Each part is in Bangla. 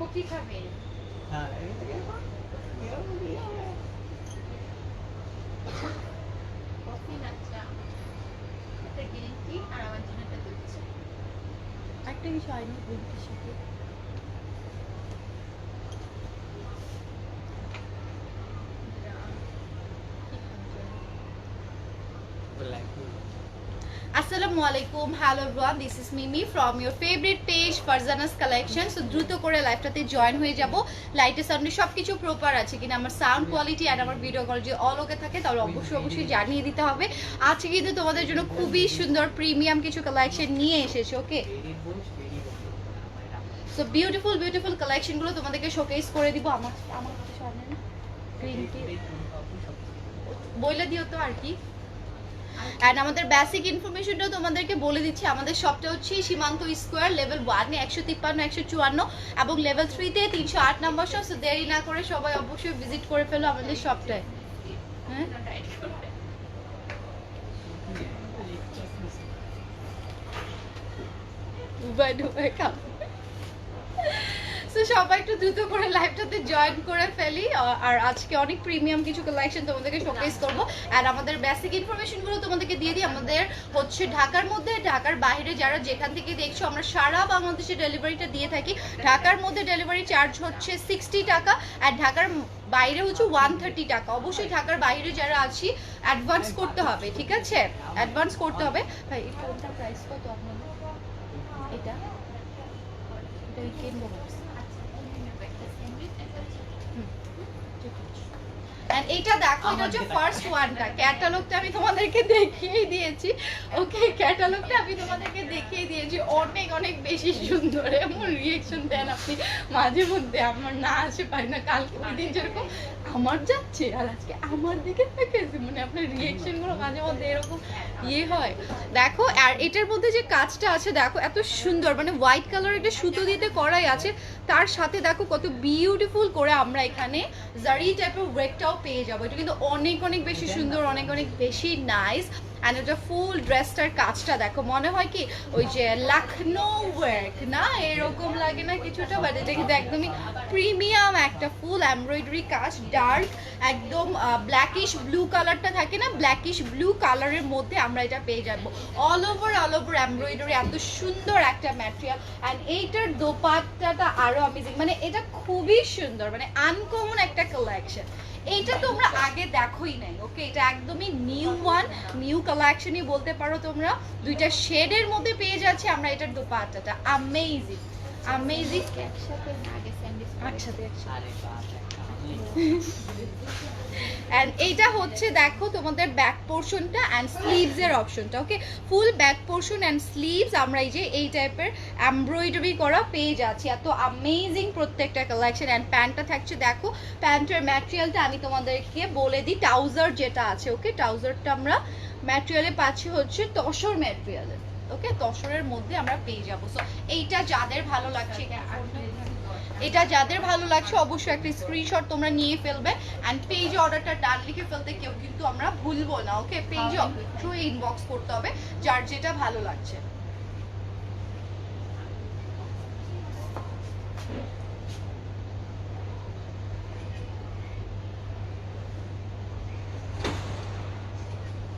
কফি খাবে? হ্যাঁ। কফি না চা? একটা গ্রিন টি আর আমার জন্য একটা দুধ চা। একটা কিছু আইনি গ্রিনটির সাথে আসসালামু আলাইকুম। Hello everyone this is Mimi from your favourite page Farzana's collection so দ্রুত করে লাইভটাতে জয়েন হয়ে যাব। লাইটে সাউন্ডে সব কিছু প্রপার আছে কিনা, আমার সাউন্ড কোয়ালিটি আর আমার ভিডিও কোয়ালিটি অল ওকে থাকে, তাহলে অবশ্যই অবশ্যই জানিয়ে দিতে হবে। আজকে কিন্তু তোমাদের জন্য খুবই সুন্দর প্রিমিয়াম কিছু কালেকশন নিয়ে এসেছে ওকে সো বিউটিফুল বিউটিফুল কালেকশনগুলো তোমাদেরকে শোকেস করে দিব। আমার আমার সামনে গ্রিন টি বইলে দিও তো আর কি। অ্যান্ড আমাদের বেসিক ইনফরমেশনটাও তোমাদেরকে বলে দিচ্ছি। আমাদের শপটা হচ্ছে সীমান্ত স্কোয়ার লেভেল ওয়ানে একশো তিপ্পান্ন, একশো চুয়ান্ন এবং লেভেল থ্রিতে তিনশো আট নম্বর শপ দেরি না করে সবাই অবশ্যই ভিজিট করে ফেলো আমাদের শপটায় হ্যাঁ? ডুবাই ডুবাই সো সবাই একটু দ্রুত করে লাইভটাতে জয়েন করে ফেলি। আর আজকে অনেক প্রিমিয়াম কিছু কালেকশন তোমাদেরকে শোকেস করব। আর আমাদের বেসিক ইনফরমেশনগুলো তোমাদেরকে দিয়ে দিই। আমাদের হচ্ছে ঢাকার মধ্যে, ঢাকার বাইরে যারা যেখান থেকে দেখছ, আমরা সারা বাংলাদেশে ডেলিভারিটা দিয়ে থাকি। ঢাকার মধ্যে ডেলিভারি চার্জ হচ্ছে সিক্সটি টাকা, আর ঢাকার বাইরে হচ্ছে ওয়ান থার্টি টাকা। অবশ্যই ঢাকার বাইরে যারা আছি অ্যাডভান্স করতে হবে, ঠিক আছে? অ্যাডভান্স করতে হবে। ভাই প্রাইস কত আপনাদের? এটা? এটা উইকেন্ড ভাবছি একটা স্যান্ডউইচ একটা চা And এইটা দেখো এটা হচ্ছে ফার্স্ট ওয়ানটা ক্যাটালগটা আমি তোমাদেরকে দেখিয়ে দিয়েছি। ওকে ক্যাটালগটা আমি তোমাদেরকে দেখিয়ে দিয়েছি। অনেক অনেক বেশি সুন্দর। এমন রিয়েকশন দেন আপনি। মাঝে মধ্যে আমার না আসে পাই না। কালকে ওই দিন যেরকম আমার যাচ্ছে আর আজকে আমার দিকে তাকিয়েছে মানে আপনার রিয়েকশনগুলো মাঝে মধ্যে এরকম ইয়ে হয়। দেখো আর এটার মধ্যে যে কাজটা আছে দেখো এত সুন্দর। মানে হোয়াইট কালার একটা সুতো দিতে করাই আছে। তার সাথে দেখো কত বিউটিফুল করে আমরা এখানে জারি টাইপের ওয়েকটাও পেয়ে যাব। এটা কিন্তু অনেক অনেক বেশি সুন্দর অনেক অনেক বেশি নাইস অ্যান্ড এটা ফুল ড্রেসটার কাজটা দেখো। মনে হয় কি, ওই যে লাখনৌ ওয়ার্ক না? এরকম লাগে না কিছুটা বাট এটা কিন্তু একদমই প্রিমিয়াম একটা ফুল এমব্রয়ডারি কাজ ডার্ক একদম ব্ল্যাকিশ ব্লু কালারটা থাকে না? ব্ল্যাকিশ ব্লু কালারের মধ্যে আমরা এটা পেয়ে যাব। All over all over embroidery এত সুন্দর একটা ম্যাটেরিয়াল অ্যান্ড এইটার দোপাট্টাটা আরও অ্যামেজিং মানে এটা খুবই সুন্দর মানে আনকমন একটা কালেকশন এইটা তোমরা আগে দেখোই নাই ওকে এটা একদমই নিউ ওয়ান নিউ কালেকশনই বলতে পারো তোমরা। দুইটা শেডের মধ্যে পেয়ে যাচ্ছে আমরা এটার দোপাট্টাটা। অ্যামেজিং অ্যামেজিং একসাথে আগে স্যান্ডউইচ একসাথে একসাথে অ্যান্ড এইটা হচ্ছে, দেখো, তোমাদের ব্যাক পোর্শনটা অ্যান্ড স্লিভস এর অপশনটা okay full back portion and sleeves আমরা এই যে এই টাইপের এমব্রয়ডারি করা পেয়ে যাচ্ছি। এত অ্যামেজিং প্রত্যেকটা কালেকশন অ্যান্ড প্যান্টটা থাকছে। দেখো প্যান্টের ম্যাটেরিয়ালটা আমি তোমাদেরকে বলে দিই ট্রাউজার যেটা আছে ওকে ট্রাউজারটা আমরা ম্যাটেরিয়ালে পাচ্ছি হচ্ছে তসর ম্যাটেরিয়ালের ওকে তসরের মধ্যে আমরা পেয়ে যাব। সো এইটা যাদের ভালো লাগছে এটা যাদের ভালো লাগছে অবশ্যই একটা স্ক্রিনশট তোমরা নিয়ে ফেলবে। অ্যান্ড পেজে অর্ডারটা ডান লিখে ফেলতে কেউ কিন্তু আমরা ভুলবো না ওকে পেজে থ্রু ইনবক্স করতে হবে যার যেটা ভালো লাগছে।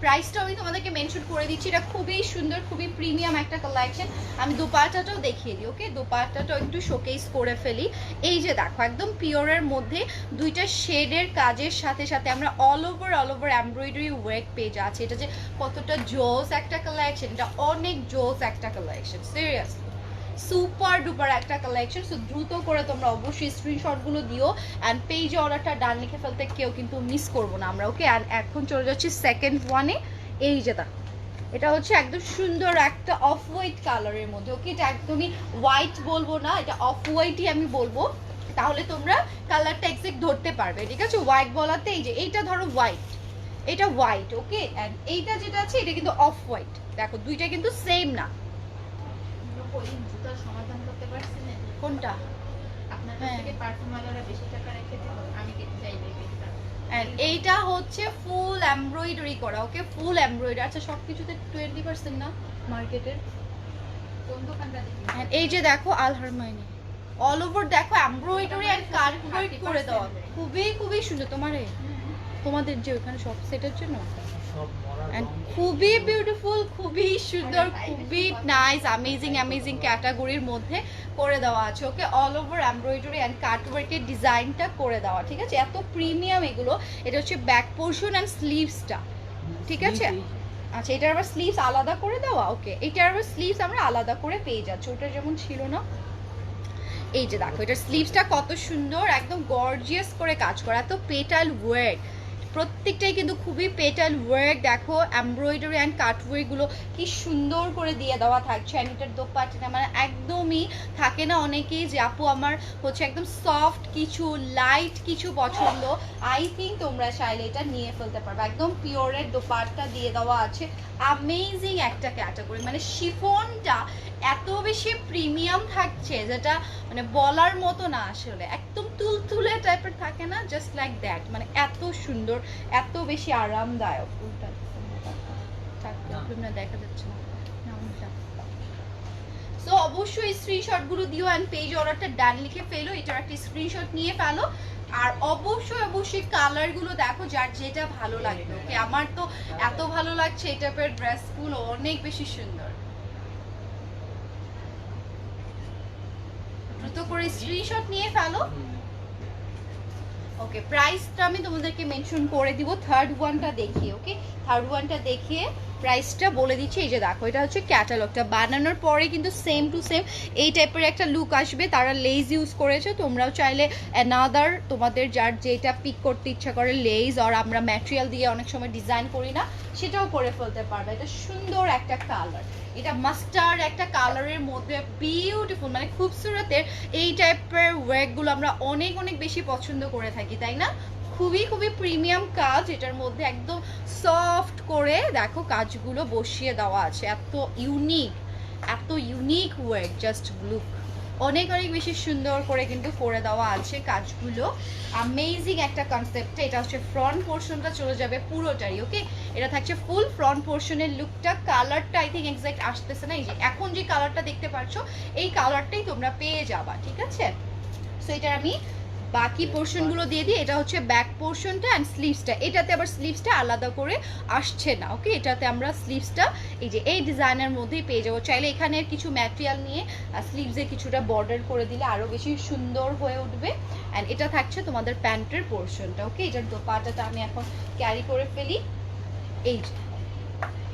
প্রাইসটা আমি তোমাদেরকে মেনশন করে দিচ্ছি। এটা খুবই সুন্দর, খুবই প্রিমিয়াম একটা কালেকশন আমি দুপাটাটাও দেখিয়ে দিই ওকে দুপাটাটাও একটু শোকেস করে ফেলি। এই যে দেখো, একদম পিওরের মধ্যে দুইটা শেডের কাজের সাথে সাথে আমরা all over all over embroidery work page আছে এটা যে কতটা জোস একটা কালেকশন এটা অনেক জোস একটা কালেকশন সিরিয়াসলি সুপার ডুপার একটা কালেকশন সো দ্রুত করে তোমরা অবশ্যই স্ক্রিনশটগুলো দিও অ্যান্ড পেজে অর্ডারটা ডান লিখে ফেলতে কেউ কিন্তু মিস করব না আমরা ওকে অ্যান্ড এখন চলে যাচ্ছি সেকেন্ড ওয়ানে এই যে দেখো এটা হচ্ছে একদম সুন্দর একটা অফ হোয়াইট কালারের মধ্যে ওকে এটা একদমই হোয়াইট বলব না, এটা অফ হোয়াইটই আমি বলব, তাহলে তোমরা কালারটা এক্সাক্ট ধরতে পারবে, ঠিক আছে? হোয়াইট বলাতে এই যে, এইটা ধরো হোয়াইট এটা হোয়াইট ওকে অ্যান্ড এইটা যেটা আছে, এটা কিন্তু অফ হোয়াইট দেখো, দুইটা কিন্তু সেম না। ওই জুতার সমাধান করতে পারছি না? কোনটা? আপনার হ্যাঁ। থেকে পারফিউম ওয়ালারা বেশি টাকা রেখে আমি কি চাইলে এইটা হচ্ছে ফুল এমব্রয়ডারি করা ওকে ফুল এমব্রয়ডারি আচ্ছা সব কিছুতে টোয়েন্টি পার্সেন্ট না মার্কেটের কোন দোকানটা দেখি? And এই যে দেখো আল হারমাইনি অল ওভার দেখো এমব্রয়ডারি অ্যান্ড কার্ড করে দেওয়া। খুবই খুবই সুন্দর। তোমার? তোমাদের যে ওখানে সব সেটের জন্য? সব। খুবই বিউটিফুল খুবই সুন্দর খুবই নাইস অ্যামেজিং অ্যামেজিং ক্যাটাগরির মধ্যে করে দেওয়া আছে। Okay all over embroidery and কাটওয়ার্কের ডিজাইনটা করে দেওয়া ঠিক আছে? এত প্রিমিয়াম এগুলো এটা হচ্ছে ব্যাক পোর্শন অ্যান্ড স্লিভসটা ঠিক আছে? আচ্ছা এটার আবার স্লিভস আলাদা করে দেওয়া? ওকে এটার আবার স্লিভস আমরা আলাদা করে পেয়ে যাচ্ছি ওটা যেমন ছিল না। এই যে দেখো এটার স্লিভসটা কত সুন্দর একদম গর্জিয়াস করে কাজ করা এত পেটাল ওয়ার্ক প্রত্যেকটাই কিন্তু খুবই পেটাল ওয়ার্ক। দেখো এমব্রয়ডারি অ্যান্ড কাটওয়ার্কগুলো কি সুন্দর করে দিয়ে দেওয়া থাকছে। অ্যান্ড এটার দোপাট্টাটা মানে একদমই থাকে না অনেকেই যে, আপু, আমার হচ্ছে একদম সফট কিছু লাইট কিছু পছন্দ। আই থিঙ্ক তোমরা চাইলে এটা নিয়ে ফেলতে পারবে। একদম পিওরের দোপাট্টা দিয়ে দেওয়া আছে। আমেজিং একটা ক্যাটাগরি মানে শিফনটা এত বেশি প্রিমিয়াম থাকছে যেটা মানে বলার মতো না আসলে। একদম তুলতুলে টাইপের থাকে না জাস্ট লাইক দ্যাট মানে এত সুন্দর এত বেশি আরামদায়ক। উল্টা দেখা যাচ্ছে না। সো অবশ্যই স্ক্রিনশটগুলো দিও অ্যান্ড পেজ অর্ডারটা ডান লিখে ফেলো এটার একটা স্ক্রিনশট নিয়ে ফেলো। আর অবশ্যই অবশ্যই কালারগুলো দেখো যার যেটা ভালো লাগবে ওকে আমার তো এত ভালো লাগছে এই টাইপের ড্রেসগুলো অনেক বেশি সুন্দর। দ্রুত করে স্ক্রিনশট নিয়ে ফেলো। ওকে প্রাইসটা আমি তোমাদেরকে মেনশন করে দিব থার্ড ওয়ানটা দেখিয়ে ওকে থার্ড ওয়ানটা দেখিয়ে প্রাইসটা বলে দিচ্ছি, এই যে দেখো, এটা হচ্ছে ক্যাটালগটা বানানোর পরে কিন্তু সেম টু সেম এই টাইপের একটা লুক আসবে, তারা লেজ ইউজ করেছে, তোমরাও চাইলে অ্যানাদার তোমাদের যার যেটা পিক করতে ইচ্ছা করে লেজ আর আমরা ম্যাটেরিয়াল দিয়ে অনেক সময় ডিজাইন করি না, সেটাও করে ফেলতে পারবে। এটা সুন্দর একটা কালার এটা মাস্টার্ড একটা কালারের মধ্যে বিউটিফুল মানে খুবসুরতের এই টাইপের ওয়ার্কগুলো আমরা অনেক অনেক বেশি পছন্দ করে থাকি, তাই না? খুবই খুবই প্রিমিয়াম কাজ, এটার মধ্যে একদম সফট করে দেখো কাজগুলো বসিয়ে দেওয়া আছে। এত ইউনিক এত ইউনিক ওয়েক জাস্ট লুক অনেক অনেক বেশি সুন্দর করে কিন্তু করে দেওয়া আছে কাজগুলো। আমেজিং একটা কনসেপ্ট এটা হচ্ছে ফ্রন্ট পোর্শনটা চলে যাবে পুরোটাই ওকে এটা থাকছে ফুল ফ্রন্ট পোর্শনের লুকটা কালারটা আই থিঙ্ক এক্স্যাক্ট আসতেছে না। এই যে এখন যে কালারটা দেখতে পাচ্ছ, এই কালারটাই তোমরা পেয়ে যাবা, ঠিক আছে? সো এটার আমি বাকি পোর্শনগুলো দিয়ে দিই এটা হচ্ছে ব্যাক পোর্শনটা অ্যান্ড স্লিভসটা এটাতে আবার স্লিভসটা আলাদা করে আসছে না ওকে এটাতে আমরা স্লিভসটা এই যে এই ডিজাইনের মধ্যেই পেয়ে যাব। চাইলে এখানে কিছু ম্যাটেরিয়াল নিয়ে স্লিভসে কিছুটা বর্ডার করে দিলে আরও বেশি সুন্দর হয়ে উঠবে। অ্যান্ড এটা থাকছে তোমাদের প্যান্টের পোর্শনটা ওকে এটার দোপাটাটা আমি এখন ক্যারি করে ফেলি। এই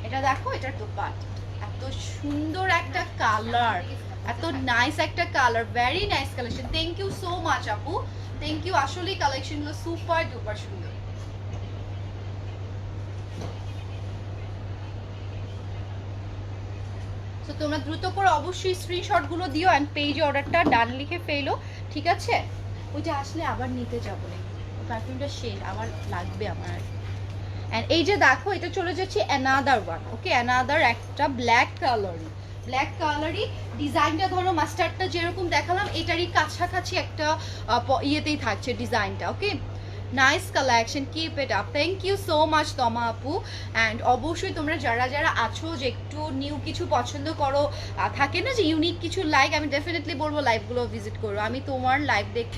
এটা দেখো এটার দোপাট। এত সুন্দর একটা কালার এত নাইস একটা colour very nice collection thank you so much আপু। থ্যাংক ইউ আসলে কালেকশনগুলো সুপার ডুপার সুন্দর। তো তোমরা দ্রুত করে অবশ্যই স্ক্রিনশটগুলো দিও অ্যান্ড পেজ অর্ডারটা ডান লিখে ফেলো, ঠিক আছে? ওইটা আসলে আবার নিতে যাব পারফিউমটা শেষ আবার লাগবে আমার। অ্যান্ড এই যে দেখো, এটা চলে যাচ্ছে অ্যানাদার ওয়ান ওকে অ্যানাদার একটা ব্ল্যাক কালারই ব্ল্যাক কালারই ডিজাইনটা ধরো মাস্টারটা যেরকম দেখালাম, এটারই কাছাকাছি একটা ইয়েতেই থাকছে ডিজাইনটা okay nice collection keep it up thank you so much Toma আপু. অ্যান্ড অবশ্যই তোমরা যারা যারা আছো যে একটু নিউ কিছু পছন্দ করো থাকে না যে ইউনিক কিছু লাইক আমি ডেফিনেটলি বলব লাইভগুলো ভিজিট করো। আমি তোমার লাইভ দেখ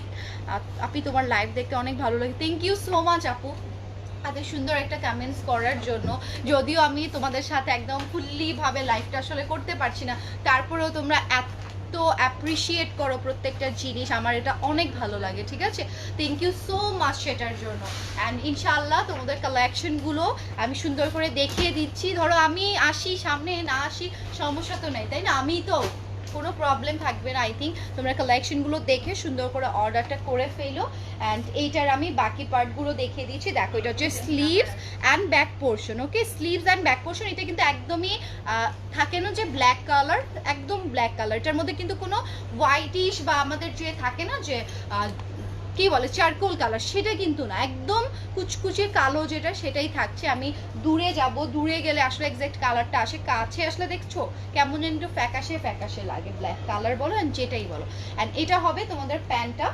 আপনি তোমার লাইভ দেখতে অনেক ভালো লাগে। থ্যাংক ইউ সো মাচ আপু. এত সুন্দর একটা কমেন্টস করার জন্য। যদিও আমি তোমাদের সাথে একদম ফুললি ভাবে লাইফটা আসলে করতে পারছি না, তারপরেও তোমরা এত অ্যাপ্রিসিয়েট করো প্রত্যেকটা জিনিস, আমার এটা অনেক ভালো লাগে, ঠিক আছে? থ্যাংক ইউ সো মাচ সেটার জন্য। অ্যান্ড ইনশাল্লাহ তোমাদের কালেকশনগুলো আমি সুন্দর করে দেখিয়ে দিচ্ছি। ধরো আমি আসি, সামনে না আসি, সমস্যা তো নেই, তাই না? আমি তো কোনো প্রবলেম থাকবে না আই থিঙ্ক তোমরা কালেকশনগুলো দেখে সুন্দর করে অর্ডারটা করে ফেলো। অ্যান্ড এইটার আমি বাকি পার্টগুলো দেখিয়ে দিয়েছি। দেখো, এটা হচ্ছে sleeves and back portion okay sleeves and back portion এটা কিন্তু একদমই থাকে না যে ব্ল্যাক কালার একদম ব্ল্যাক কালার এটার মধ্যে কিন্তু কোনো হোয়াইটিশ বা আমাদের যে থাকে না যে কি বলে, চারকোল কালার, সেটা কিন্তু না, একদম কুচকুচে কালো যেটা, সেটাই থাকছে। আমি দূরে যাব, দূরে গেলে আসলে এক্সাক্ট কালারটা আসে। কাছে আসলে দেখছ, কেমন যেন একটু ফ্যাকাশে ফ্যাকাশে লাগে ব্ল্যাক কালার বলো অ্যান্ড যেটাই বলো। অ্যান্ড এটা হবে তোমাদের প্যান্টটা।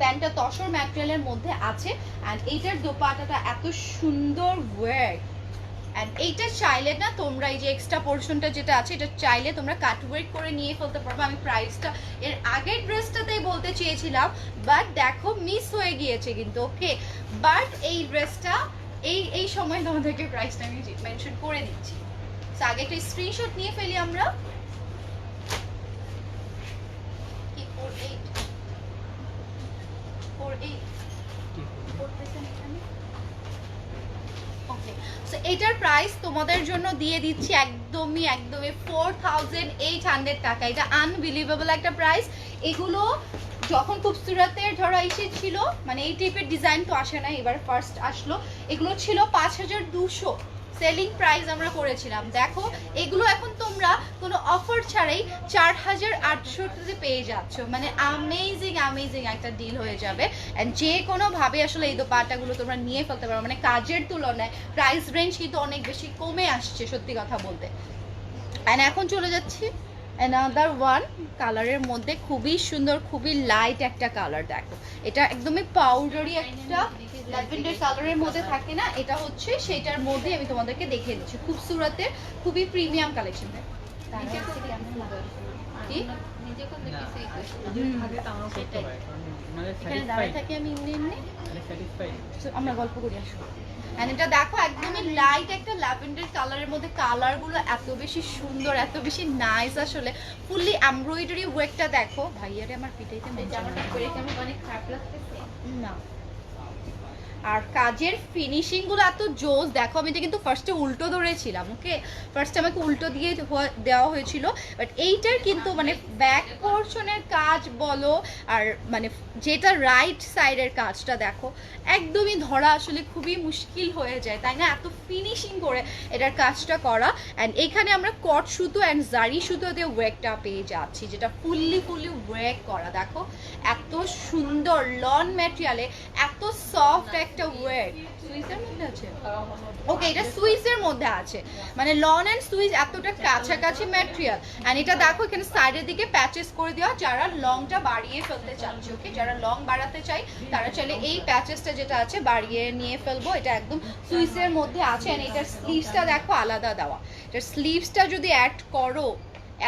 প্যান্টটা তসর ম্যাটেরিয়ালের মধ্যে আছে। অ্যান্ড এইটার দোপাটাটা এত সুন্দর ওয়ার্ক অ্যান্ড এইটা চাইলে না তোমরা এই যে এক্সট্রা পোর্শনটা যেটা আছে, এটা চাইলে তোমরা কাটওয়েট করে নিয়ে ফেলতে পারবে। আমি প্রাইসটা এর আগের ড্রেসটাতেই বলতে চেয়েছিলাম বাট দেখো মিস হয়ে গিয়েছে কিন্তু ওকে বাট এই ড্রেসটা এই এই সময় তোমাদেরকে প্রাইসটা আমি মেনশন করে দিচ্ছি। আগে একটা স্ক্রিনশট নিয়ে ফেলি আমরা কি four eight four eight okay so এটার প্রাইস তোমাদের জন্য দিয়ে দিচ্ছি একদমই একদমই ফোর থাউজেন্ড এইট হান্ড্রেড টাকা। এটা আনবিলিভেবল একটা প্রাইস এগুলো যখন খুব সুরাতের ধরো এসেছিল মানে এই টাইপের ডিজাইন তো আসে না, এবার ফার্স্ট আসলো। এগুলো ছিল পাঁচ হাজার দুশো। সেলিং প্রাইস আমরা করেছিলাম। দেখো, এগুলো এখন তোমরা কোনো অফার ছাড়াই চার হাজার আটশোতে পেয়ে যাচ্ছ। মানে আমেজিং আমেজিং একটা ডিল হয়ে যাবে। অ্যান্ড যে কোনোভাবে আসলে এই দোপাটাগুলো তোমরা নিয়ে ফেলতে পারো মানে কাজের তুলনায় প্রাইস রেঞ্জ কিন্তু অনেক বেশি কমে আসছে, সত্যি কথা বলতে। অ্যান্ড এখন চলে যাচ্ছি অ্যানাদার ওয়ান কালারের মধ্যে খুবই সুন্দর, খুবই লাইট একটা কালার দেখো। এটা একদমই পাউডারি একটা ল্যাভেন্ডার কালারের মধ্যে থাকে না এটা হচ্ছে সেটার মধ্যে আমি তোমাদেরকে দেখিয়ে দিচ্ছি। খুব সুরাতের খুবই প্রিমিয়াম কালেকশন কি? আমার মানে মানে গল্প করি এটা দেখো একদমই লাইট একটা ল্যাভেন্ডার কালারের মধ্যে কালারগুলো এত বেশি সুন্দর এত বেশি নাইস আসলে। ফুললি এমব্রয়ডারি ওয়ার্কটা দেখো। ভাইয়ারে আমার পিঠাইতে জামাটা পরে অনেক খারাপ লাগতেছে? না। আর কাজের ফিনিশিংগুলো এত জোস দেখো আমি এটা কিন্তু ফার্স্টে উল্টো ধরেছিলাম ওকে ফার্স্টে আমাকে উল্টো দিয়ে দেওয়া হয়েছিল বাট এইটার কিন্তু মানে ব্যাক পোর্শনের কাজ বলো, আর মানে যেটা রাইট সাইডের কাজটা দেখো, একদমই ধরা আসলে খুবই মুশকিল হয়ে যায়, তাই না? এত ফিনিশিং করে এটার কাজটা করা অ্যান্ড এখানে আমরা কট সুতো অ্যান্ড জারি সুতো দিয়ে ওয়েকটা পেয়ে যাচ্ছি, যেটা ফুললি ফুললি ওয়েক করা, দেখো? এত সুন্দর লন ম্যাটেরিয়ালে এত সফট একটা ওয়েক সুইসের মধ্যে আছে? ওকে এটা সুইসের মধ্যে আছে। মানে লন অ্যান্ড সুইস এতটা কাছাকাছি ম্যাটেরিয়াল অ্যান্ড এটা দেখো, এখানে সাইডের দিকে প্যাচেস করে দেওয়া। যারা লংটা বাড়িয়ে ফেলতে চাচ্ছে ওকে যারা লং বাড়াতে চাই তারা চাইলে এই প্যাচেসটা যেটা আছে, বাড়িয়ে নিয়ে ফেলব। এটা একদম সুইসের মধ্যে আছে। অ্যান্ড এটার স্লিভসটা দেখো, আলাদা দেওয়া। এটার স্লিভসটা যদি অ্যাড করো,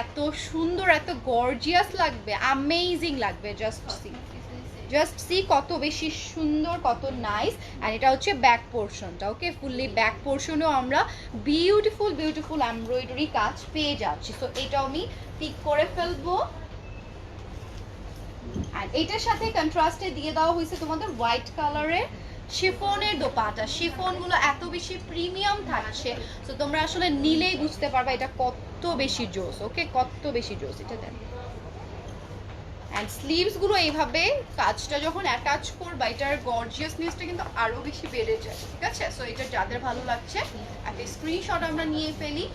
এত সুন্দর, এত গর্জিয়াস লাগবে আমেজিং লাগবে জাস্ট সি জাস্ট সি কত বেশি সুন্দর, কত নাইস অ্যান্ড এটা হচ্ছে ব্যাক পোর্শনটা ওকে ফুললি ব্যাক পোর্শনেও আমরা বিউটিফুল বিউটিফুল এমব্রয়ডারি কাজ পেয়ে যাচ্ছি। তো এটাও আমি পিক করে ফেলব। এটার সাথে কন্ট্রাস্টে দিয়ে দেওয়া হয়েছে তোমাদের হোয়াইট কালারের শিফনের দোপাটা। শিফনগুলো এত বেশি প্রিমিয়াম থাকছে তো তোমরা আসলে নিলেই বুঝতে পারবে এটা কত বেশি জোস ওকে কত বেশি জোস এটা দেন অ্যান্ড স্লিভসগুলো এইভাবে কাজটা যখন অ্যাটাচ করবা, এটার গর্জিয়াসনেসটা কিন্তু আরও বেশি বেড়ে যায়, ঠিক আছে? সো এটা যাদের ভালো লাগছে, একটা স্ক্রিনশট আমরা নিয়ে ফেলি।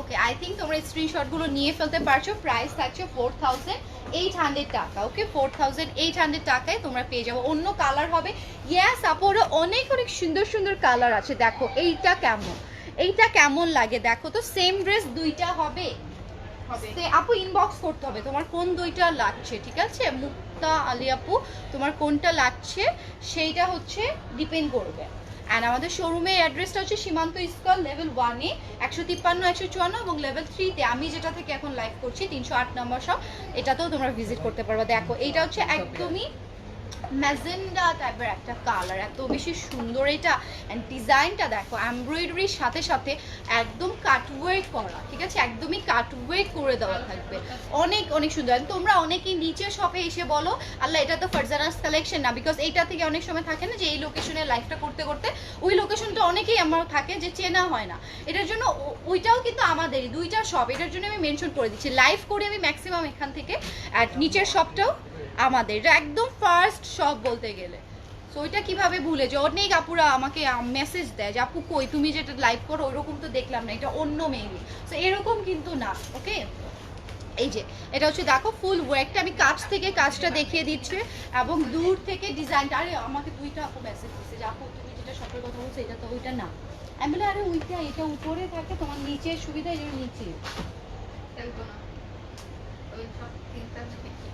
ওকে আই থিঙ্ক তোমরা স্ক্রিনশটগুলো নিয়ে ফেলতে পারছ। প্রাইস থাকছে ফোর থাউজেন্ড এইট হান্ড্রেড টাকা okay four thousand eight hundred টাকায় তোমরা পেয়ে যাব। অন্য কালার হবে। ইয়াস আপরে অনেক অনেক সুন্দর সুন্দর কালার আছে। দেখো, এইটা কেমন? এইটা কেমন লাগে? দেখো তো সেম ড্রেস দুইটা হবে। আপু ইনবক্স করতে হবে তোমার কোন দুইটা লাগছে ঠিক আছে? মুক্তা আলী আপু তোমার কোনটা লাগছে? সেইটা হচ্ছে ডিপেন্ড করবে। অ্যান্ড আমাদের শোরুমের অ্যাড্রেসটা হচ্ছে সীমান্ত স্কল লেভেল ওয়ানে একশো তিপ্পান্ন একশো চুয়ান্ন এবং লেভেল থ্রিতে আমি যেটা থেকে এখন লাইভ করছি তিনশো আট নম্বর সব এটাতেও তোমরা ভিজিট করতে পারবে। দেখো এইটা হচ্ছে একদমই ম্যাজেন্ডা টাইপের একটা কালার এত বেশি সুন্দর এটা। অ্যান্ড ডিজাইনটা দেখো এমব্রয়ডারির সাথে সাথে একদম কাটওয়ার্ক করা, ঠিক আছে? একদমই কাটওয়ার্ক করে দেওয়া থাকবে। অনেক অনেক সুন্দর। তোমরা অনেকেই নিচে শপে এসে বলো, আল্লাহ, এটা তো ফারজানাস কালেকশন না বিকজ এইটা থেকে অনেক সময় থাকে না যে এই লোকেশনে লাইফটা করতে করতে, ওই লোকেশনটা অনেকেই আমার থাকে যে চেনা হয় না। এটার জন্য ওইটাও কিন্তু আমাদেরই, দুইটা শপ এটার জন্য আমি মেনশন করে দিচ্ছি। লাইভ করে আমি ম্যাক্সিমাম এখান থেকে আর নিচের শপটাও আমাদের একদম ফার্স্ট শপ বলতে গেলে। তো ওইটা কীভাবে ভুলে যে অনেক আপুরা আমাকে মেসেজ দেয় যে, আপু, কই? তুমি যেটা লাইভ করো ওইরকম তো দেখলাম না, এটা অন্য মেবি তো এরকম কিন্তু না ওকে এই যে, এটা হচ্ছে, দেখো ফুল ওয়ার্কটা আমি কাছ থেকে কাজটা দেখিয়ে দিচ্ছি এবং দূর থেকে ডিজাইনটা আরে, আমাকে দুইটা আপু মেসেজ দিচ্ছে যে, আপু, তুমি যেটা শপের কথা বলছো, এটা তো ওইটা না। আমি বলি, আরে, ওইটা, এটা উপরে থাকে, তোমার নিচে সুবিধা এটা নিচে না। ওই সব চিন্তা থেকে।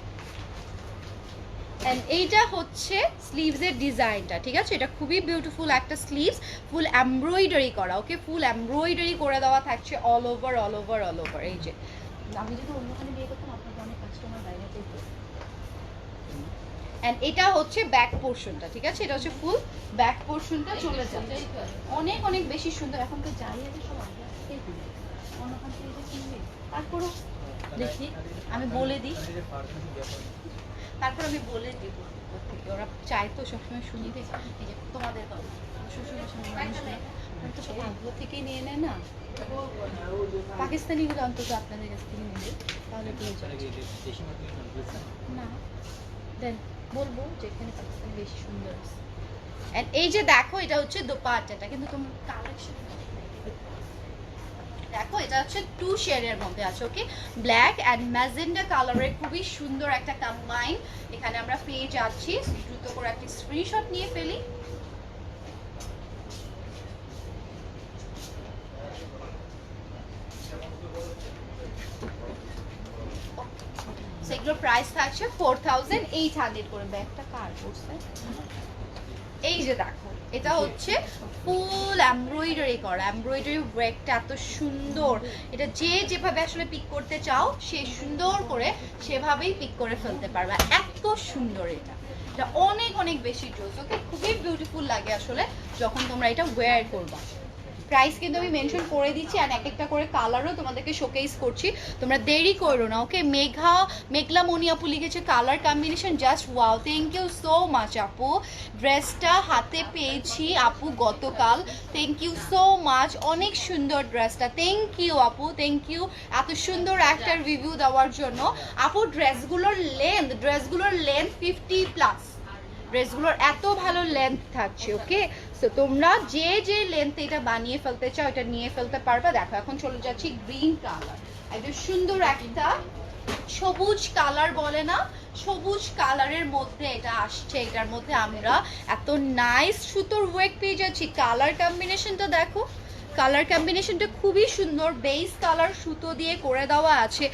অ্যান্ড এইটা হচ্ছে স্লিভসের ডিজাইনটা ঠিক আছে? এটা খুবই বিউটিফুল একটা স্লিভস ফুল এমব্রয়ডারি করা ওকে ফুল এমব্রয়ডারি করে দেওয়া থাকছে all over all over all over এই যে। আমি যদি অন্যখানে বিয়ে করতাম আপনাকে অনেক কাস্টমার বাইরে যেত। অ্যান্ড এটা হচ্ছে ব্যাক পোর্শনটা ঠিক আছে? এটা হচ্ছে ফুল ব্যাক পোর্শনটা চলে যাচ্ছে। অনেক অনেক বেশি সুন্দর। এখন তো যাই আছে সব আগে তারপরও দেখি আমি বলে দিই। তারপর আমি বলে দিব ওরা চায় তো সবসময় এই যে তোমাদের তো সব আগ্রহ থেকেই নিয়ে নেয় না। পাকিস্তানিগুলো অন্তত আপনাদের কাছ থেকে নেবে তাহলে না। দেন বলব যে এখানে পাকিস্তানি বেশি সুন্দর আছে। এই যে দেখো এটা হচ্ছে দোপাট্টাটা কিন্তু তোমার কালেকশন দেখো, এটা হচ্ছে টু শেডের মধ্যে আছে ওকে ব্ল্যাক অ্যান্ড ম্যাজেন্ডা কালারের খুবই সুন্দর একটা কম্বাইন এখানে আমরা পেয়ে যাচ্ছি। দ্রুত করে একটা স্ক্রিনশট নিয়ে ফেলি। সেগুলোর প্রাইস থাকছে ফোর থাউজেন্ড এইট হান্ড্রেড করে। ব্যাগটা কার করছে এই যে দেখো এটা হচ্ছে ফুল এমব্রয়ডারি করা। এমব্রয়ডারি ওয়ার্কটা এত সুন্দর। এটা যে যেভাবে আসলে পিক করতে চাও সে সুন্দর করে সেভাবেই পিক করে ফেলতে পারবে। এত সুন্দর এটা। এটা অনেক অনেক বেশি জোস ওকে খুবই বিউটিফুল লাগে আসলে যখন তোমরা এটা ওয়্যার করবা। প্রাইস কিন্তু আমি মেনশন করে দিচ্ছি আর এক একটা করে কালারও তোমাদেরকে শোকেস করছি। তোমরা দেরি করো না ওকে মেঘা মেঘলা মনি আপু লিখেছে colour combination just wow thank you so much আপু। ড্রেসটা হাতে পেয়েছি আপু গতকাল। থ্যাংক ইউ সো মাচ অনেক সুন্দর ড্রেসটা থ্যাংক ইউ আপু থ্যাংক ইউ এত সুন্দর একটা রিভিউ দেওয়ার জন্য। আপু ড্রেসগুলোর লেন্থ ড্রেসগুলোর লেন্থ ফিফটি প্লাস ড্রেসগুলোর এত ভালো লেন্থ থাকছে ওকে তো তোমরা যে যে লেন্থ এটা বানিয়ে ফেলতে চাও, এটা নিয়ে ফেলতে পারবে। দেখো, এখন চলে যাচ্ছি গ্রিন কালার একদম সুন্দর একটা সবুজ কালার বলে না, সবুজ কালারের মধ্যে এটা আসছে। এটার মধ্যে আমরা এত নাইস সুতোর ওয়েক পেয়ে যাচ্ছি। কালার কম্বিনেশনটা দেখো। কালার কম্বিনেশনটা খুবই সুন্দর। বেস কালার সুতো দিয়ে করে দেওয়া আছে।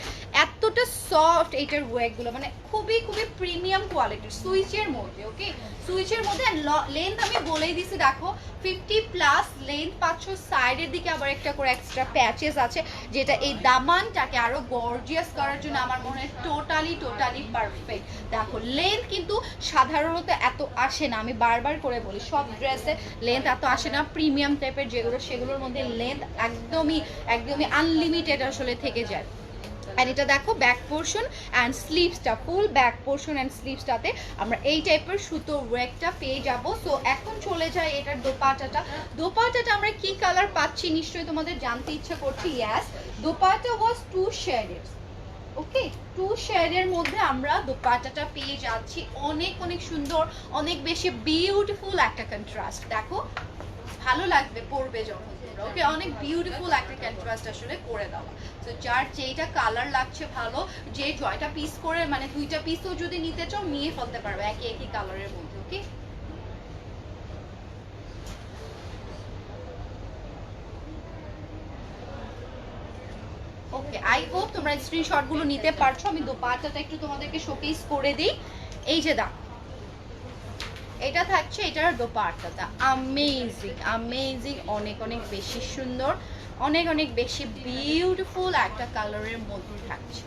এতটা সফট এটার ওয়েকগুলো মানে খুবই খুবই প্রিমিয়াম কোয়ালিটির সুইচের মধ্যে ওকে সুইচের মধ্যে লেন্থ আমি বলেই দিছি, দেখো ফিফটি প্লাস লেন্থ পাচ্ছ সাইডের দিকে আবার একটা করে এক্সট্রা প্যাচেস আছে, যেটা এই দামানটাকে আরও গর্জিয়াস করার জন্য আমার মনে হয় টোটালি টোটালি পারফেক্ট দেখো লেন্থ কিন্তু সাধারণত এত আসে না, আমি বারবার করে বলি, সব ড্রেসে লেন্থ এত আসে না প্রিমিয়াম টাইপের যেগুলো, সেগুলোর মধ্যে লেন্থ একদমই একদমই আনলিমিটেড আসলে থেকে যায়। অ্যান্ড এটা দেখো ব্যাক পোর্শন অ্যান্ড স্লিভসটা ফুল ব্যাক পোর্শন অ্যান্ড স্লিভসটাতে আমরা এই টাইপের সুতো ওয়েকটা পেয়ে যাব। সো এখন চলে যায় এটার দোপাটাটা। দোপাটাটা আমরা কি কালার পাচ্ছি নিশ্চয়ই তোমাদের জানতে ইচ্ছা করছি। Yes dupatta was two shaded okay two শেডের মধ্যে আমরা দোপাটাটা পেয়ে যাচ্ছি। অনেক অনেক সুন্দর, অনেক বেশি বিউটিফুল একটা কন্ট্রাস্ট দেখো, ভালো লাগবে পড়বে যখন। ওকে, অনেক বিউটিফুল একটা কন্ট্রাস্ট আসলে করে দেওয়া। তো যার যেইটা কালার লাগছে ভালো, যে জয়টা পিস করে মানে দুইটা পিসও যদি নিতে চাও, নিয়ে ফেলতে পারবে একই কালারের মধ্যে ওকে ওকে আই হোপ তোমরা স্ক্রিনশটগুলো নিতে পারছ। আমি দোপাট্টাটা একটু তোমাদেরকে শোকেস করে দিই। এই যে দাও এটা থাকছে এটার দোপাট্টাটা আমেজিং আমেজিং অনেক অনেক বেশি সুন্দর, অনেক অনেক বেশি বিউটিফুল একটা কালারের মধ্যে থাকছে।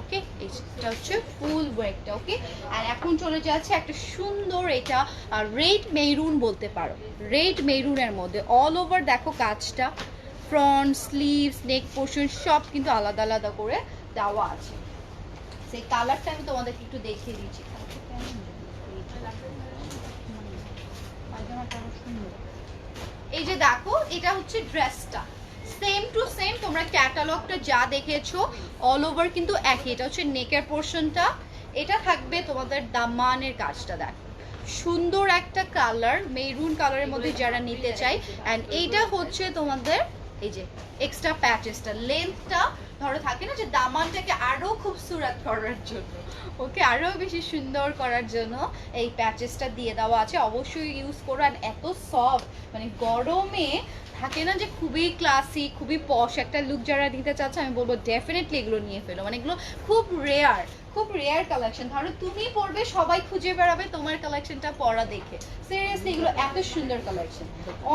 ওকে এটা হচ্ছে ফুল ওয়েকটা ওকে আর এখন চলে যাচ্ছে একটা সুন্দর এটা রেড মেরুন বলতে পারো। রেড মেরুনের মধ্যে। অল ওভার দেখো কাজটা। ফ্রন্ট স্লিভস নেক পোর্শন সব কিন্তু আলাদা আলাদা করে দেওয়া আছে। সেই কালারটা আমি তোমাদেরকে একটু দেখিয়ে দিচ্ছি। পায়জামাটা আরও সুন্দর। এই যে দেখো এটা হচ্ছে ড্রেসটা সেম টু সেম তোমরা ক্যাটালগটা যা দেখেছ অল ওভার কিন্তু একই। এটা হচ্ছে নেকের পোর্শনটা এটা থাকবে তোমাদের দামানের কাজটা দেখো। সুন্দর একটা কালার মেরুন কালারের মধ্যে যারা নিতে চাই অ্যান্ড এইটা হচ্ছে তোমাদের এই যে এক্সট্রা প্যাচেসটা লেন্থটা ধরো থাকে না যে দামানটাকে আরও খুবসুরত করার জন্য। ওকে আরও বেশি সুন্দর করার জন্য এই প্যাচেসটা দিয়ে দেওয়া আছে। অবশ্যই ইউজ করো। আর এত সফট মানে গরমে থাকে না যে খুবই ক্লাসি খুবই পশ একটা লুক যারা দিতে চাচ্ছে, আমি বলব ডেফিনেটলি এগুলো নিয়ে ফেলো। মানে এগুলো খুব রেয়ার খুব রেয়ার কালেকশন ধরো তুমি পরবে, সবাই খুঁজে বেড়াবে তোমার কালেকশনটা পরা দেখে। সিরিয়াসলি এগুলো এত সুন্দর কালেকশন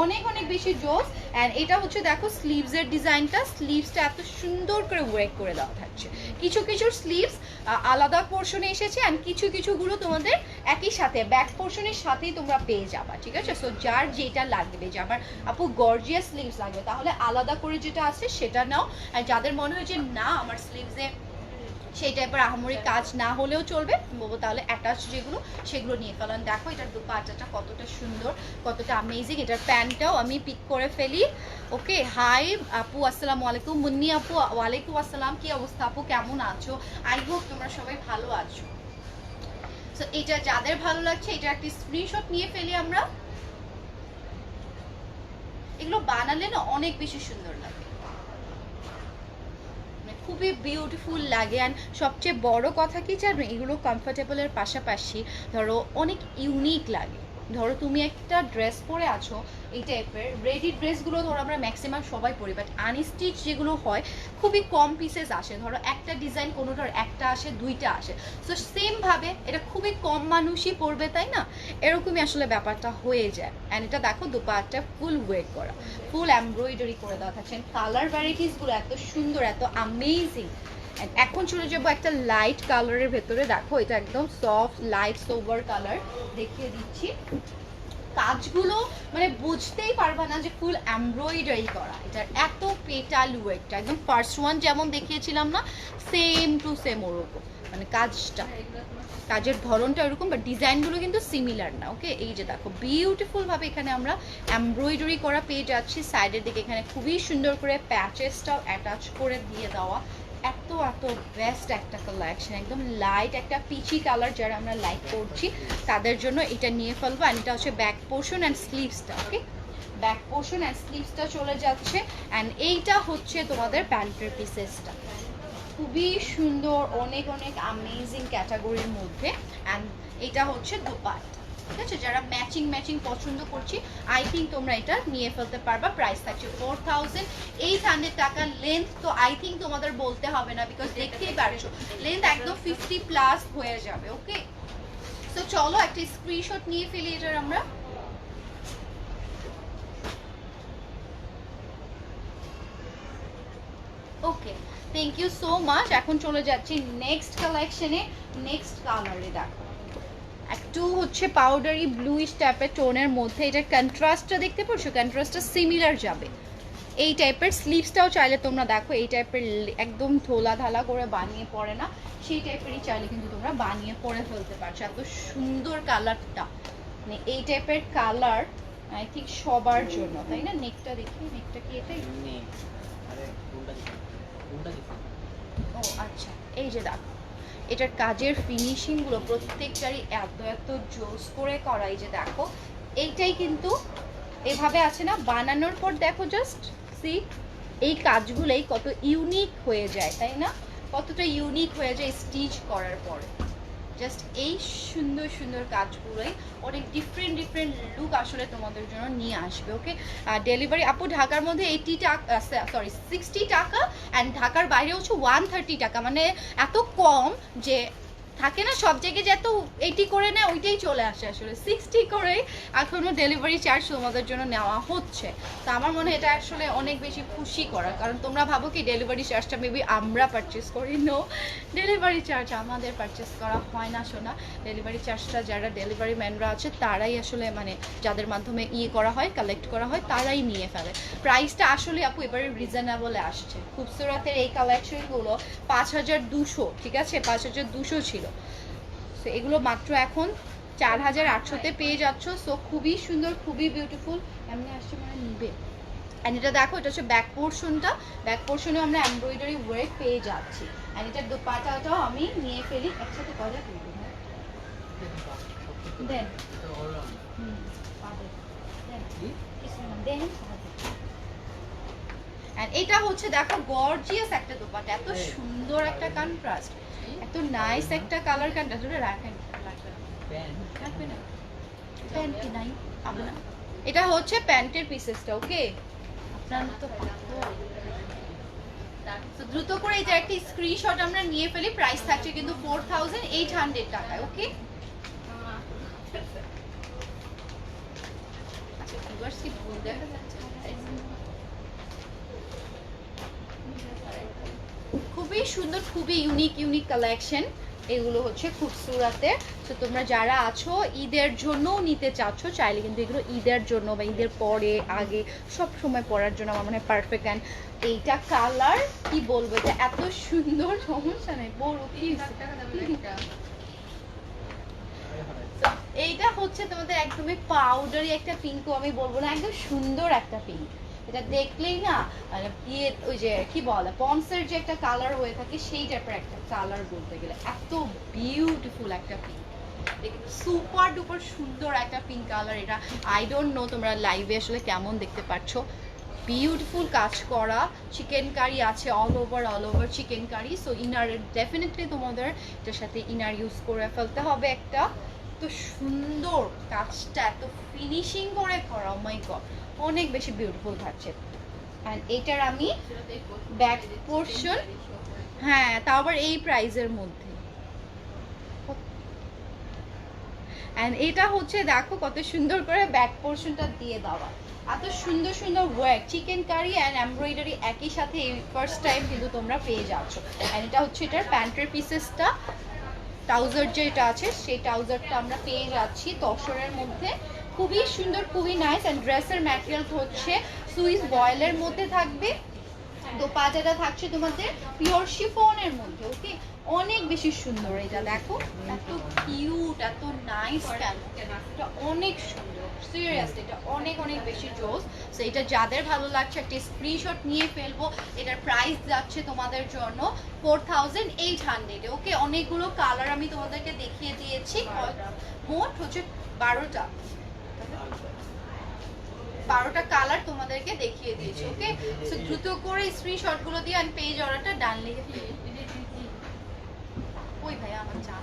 অনেক অনেক বেশি জোস। অ্যান্ড এটা হচ্ছে, দেখো স্লিভস এর ডিজাইনটা স্লিভসটা এত সুন্দর করে ওয়ার্ক করে দেওয়া থাকছে। কিছু কিছু স্লিভস আলাদা পোর্শনে এসেছে অ্যান্ড কিছু কিছুগুলো তোমাদের একই সাথে ব্যাক পোর্শনের সাথেই তোমরা পেয়ে যাবা, ঠিক আছে? সো যার যেটা লাগবে, যে আমার আপু গর্জিয়াস স্লিভস লাগবে, তাহলে আলাদা করে যেটা আছে সেটা নাও। আর যাদের মনে হয় যে, না, আমার স্লিভসে সেই টাইপের আহামরি কাজ না হলেও চলবে। তাহলে অ্যাটাচ যেগুলো, সেগুলো নিয়ে ফেলান দেখো, এটার দুপাটাটা কতটা সুন্দর, কতটা অ্যামেজিং এটার প্যান্টটাও আমি পিক করে ফেলি। ওকে হাই আপু, আসসালামু আলাইকুম। মুন্নি আপু, ওয়ালাইকুম আসসালাম। কি অবস্থা আপু? কেমন আছো? আই হোপ তোমরা সবাই ভালো আছো। সো এটা যাদের ভালো লাগছে, এটা একটি স্ক্রিনশট নিয়ে ফেলি আমরা। এগুলো বানালে না অনেক বেশি সুন্দর লাগে। খুবই বিউটিফুল লাগে অ্যান্ড সবচেয়ে বড় কথা কি জানো? এগুলো কমফোর্টেবলের পাশাপাশি ধরো অনেক ইউনিক লাগে। ধরো তুমি একটা ড্রেস পরে আছো, এই টাইপের রেডি ড্রেসগুলো ধরো আমরা ম্যাক্সিমাম সবাই পরি বাট আনস্টিচ যেগুলো হয়, খুবই কম পিসেস আসে। ধরো একটা ডিজাইন কোনোটার একটা আসে, দুইটা আসে। সো সেমভাবে এটা খুবই কম মানুষই পরবে, তাই না? এরকমই আসলে ব্যাপারটা হয়ে যায়। অ্যান্ড এটা দেখো দুপাটটা ফুল ওয়েট করা। ফুল এমব্রয়ডারি করে দেওয়া থাকছে। কালার ভ্যারাইটিসগুলো এত সুন্দর, এত আমেজিং এখন চলে যাব একটা লাইট কালারের ভেতরে। দেখো, এটা একদম সফট লাইট সোবার কালার দেখিয়ে দিচ্ছি। কাজগুলো মানে বুঝতেই পারবা না যে ফুল এমব্রয়ডারি করা। এটার এত পেটাল ওয়েটটা একদম ফার্স্ট ওয়ান যেমন দেখিয়েছিলাম না সেম টু সেম ওরকম। মানে কাজটা, কাজের ধরনটা এরকম বাট ডিজাইনগুলো কিন্তু সিমিলার না ওকে এই যে দেখো বিউটিফুলভাবে এখানে আমরা এমব্রয়ডারি করা পেয়ে যাচ্ছি। সাইডের দিকে এখানে খুবই সুন্দর করে প্যাচেসটাও অ্যাটাচ করে দিয়ে দেওয়া। এত এত বেস্ট একটা কালেকশন একদম লাইট একটা পিচি কালার যারা আমরা লাইক করছি, তাদের জন্য এটা নিয়ে ফেলব। অ্যান্ড এটা হচ্ছে ব্যাক পোর্শন অ্যান্ড স্লিভসটা ওকে ব্যাক পোর্শন অ্যান্ড স্লিভসটা চলে যাচ্ছে। অ্যান্ড এইটা হচ্ছে তোমাদের প্যান্টের পিসেসটা খুবই সুন্দর, অনেক অনেক আমেজিং ক্যাটাগরির মধ্যে। অ্যান্ড এটা হচ্ছে দোপাট। ঠিক আছে? যারা ম্যাচিং ম্যাচিং পছন্দ করছি আই থিঙ্ক তোমরা এটা নিয়ে ফেলতে পারবা। প্রাইস থাকছে ফোর থাউজেন্ড এইট হান্ড্রেড টাকা লেন্থ তো আই থিঙ্ক তোমাদের বলতে হবে না বিকজ দেখতেই পারছ। লেন্থ একদম ফিফটি প্লাস হয়ে যাবে ওকে তো চলো একটা স্ক্রিনশট নিয়ে ফেলি এটার আমরা। Okay thank you so much এখন চলে যাচ্ছি নেক্সট কালেকশনে নেক্সট কালারে দেখো। একটু হচ্ছে পাউডারি ব্লুইশ টাইপের টোনের মধ্যে এটার কন্ট্রাস্টটা দেখতে পাচ্ছ কন্ট্রাস্টটা সিমিলার যাবে। এই টাইপের স্লিভসটাও চাইলে তোমরা দেখো এই টাইপের একদম ধোলা ধালা করে বানিয়ে পড়ে না সেই টাইপেরই চাইলে কিন্তু তোমরা বানিয়ে পরে ফেলতে পারছ। এত সুন্দর কালারটা মানে এই টাইপের কালার আই থিঙ্ক সবার জন্য তাই না? নেকটা দেখি নেকটা কি এটাই ও আচ্ছা এই যে দেখো। এটার কাজের ফিনিশিংগুলো প্রত্যেকটারই এত এত জোস করে করাই যে দেখো, এইটাই কিন্তু এভাবে আছে না? বানানোর পর দেখো জাস্ট সি এই কাজগুলোই কত ইউনিক হয়ে যায়, তাই না? কতটা ইউনিক হয়ে যায় স্টিচ করার পরে। জাস্ট এই সুন্দর সুন্দর কাজগুলোই অনেক ডিফারেন্ট ডিফারেন্ট লুক আসলে তোমাদের জন্য নিয়ে আসবে ওকে ডেলিভারি আপু ঢাকার মধ্যে এইটি টাকা সরি সিক্সটি টাকা অ্যান্ড ঢাকার বাইরে হচ্ছে ওয়ান থার্টি টাকা মানে এত কম যে থাকে না, সব জায়গায় যে এইটি করে নেয়, ওইটাই চলে আসে আসলে। সিক্সটি করেই এখনও ডেলিভারি চার্জ তোমাদের জন্য নেওয়া হচ্ছে। তো আমার মনে হয় এটা আসলে অনেক বেশি খুশি করা কারণ তোমরা ভাবো কি ডেলিভারি চার্জটা মেবি আমরা পারচেস করি? নো ডেলিভারি চার্জ আমাদের পারচেস করা হয় না শোনা ডেলিভারি চার্জটা যারা ডেলিভারি ম্যানরা আছে, তারাই আসলে মানে যাদের মাধ্যমে ইয়ে করা হয় কালেক্ট করা হয়, তারাই নিয়ে ফেলে। প্রাইসটা আসলে আপু এবারে রিজনেবলে আসছে। খুবসুরাতের এই কালেকশনগুলো পাঁচ হাজার দুশো, ঠিক আছে? পাঁচ হাজার দুশো ছিল। সো এগুলো মাত্র এখন চার হাজার আটশোতে পেয়ে যাচ্ছ। সো খুবই সুন্দর খুবই বিউটিফুল এমনি আসছে মানে নিবে। অ্যান্ড এটা দেখো এটা হচ্ছে ব্যাক পোর্শনটা ব্যাক পোর্শনে আমরা এমব্রয়ডারি ওয়ার্ক পেয়ে যাচ্ছি। অ্যান্ড এটার দোপাটাটাও আমি নিয়ে ফেলি। একসাথে কজা করব দেন দেন এটা হচ্ছে দেখো গর্জিয়াস একটা দোপাটা। এত সুন্দর একটা কন্ট্রাস্ট এত নাইস একটা কালার কন্ট্রাস্ট ওটা রাখেন। লাগবে না। প্যান্ট নাই? এটা হচ্ছে প্যান্টের পিসেসটা ওকে আপনার তো দ্রুত করে এটা একটা স্ক্রিনশট আমরা নিয়ে ফেলি প্রাইস থাকছে কিন্তু ফোর থাউজেন্ড এইট হান্ড্রেড টাকায় ওকে আচ্ছা ভিউয়ার্স কি ভুল দেখা যাচ্ছে? খুবই সুন্দর খুবই ইউনিক ইউনিক কালেকশন এগুলো হচ্ছে খুব খুবসুরাতে। তো তোমরা যারা আছো ঈদের জন্যও নিতে চাচ্ছ চাইলে কিন্তু এগুলো ঈদের জন্য বা ঈদের পরে আগে সব সময় পরার জন্য আমার মনে হয় পারফেক্ট অ্যান্ড এইটা কালার কি বলব এটা এত সুন্দর সমস্যা নেই বড় কি এইটা হচ্ছে তোমাদের একদমই পাউডারি একটা পিঙ্কও আমি বলব না একদম সুন্দর একটা পিঙ্ক এটা দেখলেই না ইয়ে ওই যে কি বলে, পন্সের যে একটা কালার হয়ে থাকে, সেই টাইপের একটা কালার বলতে গেলে। এত বিউটিফুল একটা পিঙ্ক সুপার ডুপার সুন্দর একটা পিঙ্ক কালার এটা। আই ডোন্ট নো তোমরা লাইভে আসলে কেমন দেখতে পাচ্ছ। বিউটিফুল কাজ করা চিকেন কারি আছে all over all over chikankari so inner definitely তোমাদের এটার সাথে ইনার ইউজ করে ফেলতে হবে একটা। এত সুন্দর কাজটা, এত ফিনিশিং করে করা মাই গড অনেক বেশি বিউটিফুল থাকছে অ্যান্ড এটার আমি ব্যাক পোর্শন হ্যাঁ তাও আবার এই প্রাইজের মধ্যে। অ্যান্ড এটা হচ্ছে, দেখো কত সুন্দর করে ব্যাক পোর্শনটা দিয়ে দেওয়া। এত সুন্দর সুন্দর work chicken curry and embroidery একই সাথে এই ফার্স্ট টাইম কিন্তু তোমরা পেয়ে যাচ্ছ। অ্যান্ড এটা হচ্ছে এটার প্যান্টের পিসেসটা ট্রাউজার যেটা আছে, সেই ট্রাউজারটা আমরা পেয়ে যাচ্ছি তসরের মধ্যে। খুবই সুন্দর, খুবই নাইস অ্যান্ড ড্রেসের ম্যাটেরিয়াল হচ্ছে। সুইস বয়েলের মধ্যে থাকবে। তো পাজাটা থাকছে তোমাদের পিওর শিফনের মধ্যে ওকে অনেক বেশি সুন্দর এটা, দেখো। এত কিউট এত নাইস অনেক সুন্দর। সিরিয়াসলি এটা অনেক অনেক বেশি জোস। সো এটা যাদের ভালো লাগছে একটা স্ক্রিনশট নিয়ে ফেলব। এটার প্রাইস যাচ্ছে তোমাদের জন্য four thousand eight hundred okay অনেকগুলো কালার আমি তোমাদেরকে দেখিয়ে দিয়েছি। মোট হচ্ছে বারোটা। বারোটা কালার তোমাদেরকে দেখিয়ে দিয়েছি ওকে সো দ্রুত করে স্ক্রিনশটগুলো দিয়ে আমি পেজ অর্ডারটা ডান লিখে ফেলি ওই ভাই আমার চা।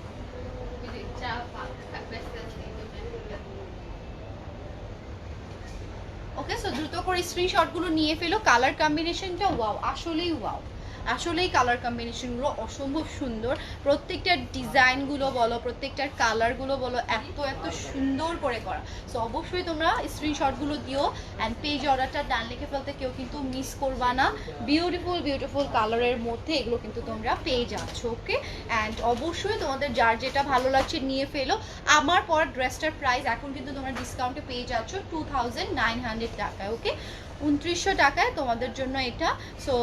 ওকে সো দ্রুত করে স্ক্রিনশটগুলো নিয়ে ফেলো কালার কম্বিনেশনটা ওয়াও আসলেই ওয়াও আসলেই কালার কম্বিনেশনগুলো অসম্ভব সুন্দর। প্রত্যেকটা ডিজাইনগুলো বলো প্রত্যেকটার কালারগুলো বলো, এত এত সুন্দর করে করা। সো অবশ্যই তোমরা স্ক্রিনশটগুলো দিও অ্যান্ড পেজ অর্ডারটা ডান লিখে ফেলতে কেউ কিন্তু মিস করবা না। বিউটিফুল বিউটিফুল কালারের মধ্যে এগুলো কিন্তু তোমরা পেয়ে যাচ্ছ ওকে অ্যান্ড অবশ্যই তোমাদের যার যেটা ভালো লাগছে নিয়ে ফেলো। আমার পর ড্রেসটার প্রাইস এখন কিন্তু তোমরা ডিসকাউন্টে পেয়ে যাচ্ছ টু থাউজেন্ড নাইন হান্ড্রেড টাকায় ওকে উনত্রিশশো টাকায় তোমাদের জন্য এটা। সো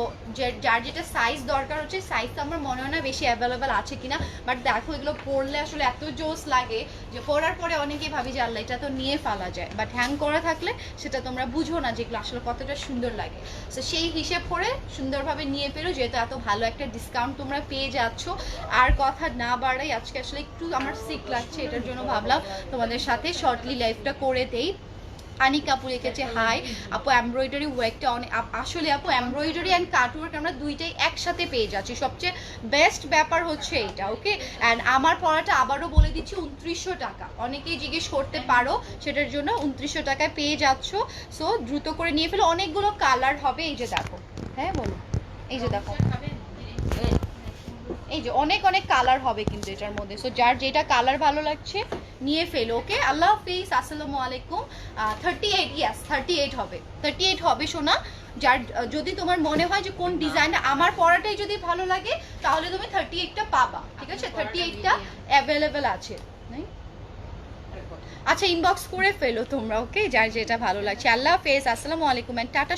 যার যেটা সাইজ দরকার হচ্ছে সাইজ তো আমার মনে হয় না বেশি অ্যাভেলেবেল আছে কিনা। বাট দেখো, এগুলো পরলে আসলে এত জোস লাগে যে, পরার পরে অনেকেই ভাবি যে, আল্লাহ, এটা তো নিয়ে ফেলা যায়। বাট হ্যাং করা থাকলে সেটা তোমরা বুঝো না যেগুলো আসলে কতটা সুন্দর লাগে। সো সেই হিসেব করে সুন্দরভাবে নিয়ে পেরো যেহেতু এত ভালো একটা ডিসকাউন্ট তোমরা পেয়ে যাচ্ছ। আর কথা না বাড়াই, আজকে আসলে একটু আমার সিক লাগছে, এটার জন্য ভাবলাম তোমাদের সাথে শর্টলি লাইফটা করে দেই। আনিক আপু লিখেছে হাই আপু এমব্রয়ডারি ওয়ার্কটা অনেক আসলে আপু এমব্রয়ডারি অ্যান্ড কাটওয়ার্ক আমরা দুইটাই একসাথে পেয়ে যাচ্ছি। সবচেয়ে বেস্ট ব্যাপার হচ্ছে এইটা ওকে অ্যান্ড আমার পড়াটা আবারও বলে দিচ্ছি উনত্রিশশো টাকা। অনেকেই জিজ্ঞেস করতে পারো সেটার জন্য উনত্রিশশো টাকায় পেয়ে যাচ্ছ। সো দ্রুত করে নিয়ে ফেলো। অনেকগুলো কালার হবে এই যে দেখো। হ্যাঁ বলো। এই যে দেখো। এই যে অনেক অনেক কালার হবে কিন্তু এটার মধ্যে। সো যার যেটা কালার ভালো লাগছে নিয়ে ফেলো ওকে আল্লাহ হাফিজ আসসালামু আলাইকুম। Thirty eight yes thirty eight হবে। থার্টি এইট হবে শোনা যার যদি তোমার মনে হয় যে কোন ডিজাইনটা আমার পরাটাই যদি ভালো লাগে তাহলে তুমি থার্টি এইটটা পাবা ঠিক আছে? থার্টি এইটটা অ্যাভেলেবেল আছে আচ্ছা ইনবক্স করে ফেলো তোমরা ওকে যার যেটা ভালো লাগছে। আল্লাহ হাফেজ আসসালামু আলাইকুম অ্যান্ড টাটা